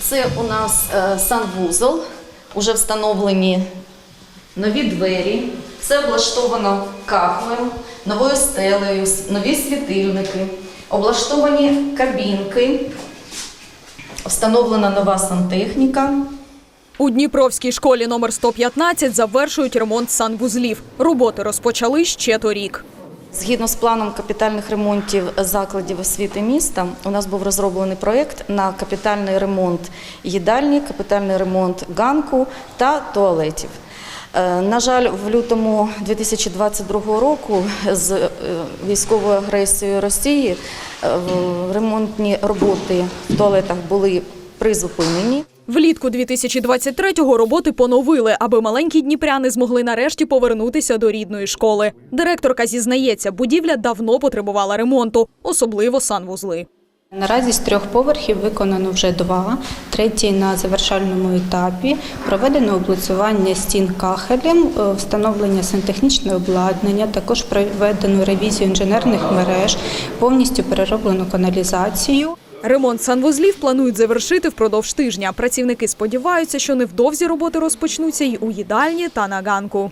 Це у нас е, санвузол, уже встановлені нові двері. Все облаштовано кахлем, новою стелею, нові світильники, облаштовані кабінки, встановлена нова сантехніка. У Дніпровській школі номер 115 завершують ремонт санвузлів. Роботи розпочали ще торік. Згідно з планом капітальних ремонтів закладів освіти міста, у нас був розроблений проєкт на капітальний ремонт їдальні, капітальний ремонт ганку та туалетів. Е, На жаль, в лютому 2022 року з е, військовою агресією Росії е, ремонтні роботи в туалетах були призупинені. Влітку 2023-го роботи поновили, аби маленькі дніпряни змогли нарешті повернутися до рідної школи. Директорка зізнається, будівля давно потребувала ремонту, особливо санвузли. Наразі з трьох поверхів виконано вже два, третій на завершальному етапі. Проведено облицювання стін кахелем, е, встановлення сантехнічного обладнання, також проведено ревізію інженерних мереж, повністю перероблено каналізацію. Ремонт санвузлів планують завершити впродовж тижня. Працівники сподіваються, що невдовзі роботи розпочнуться й у їдальні та на ганку.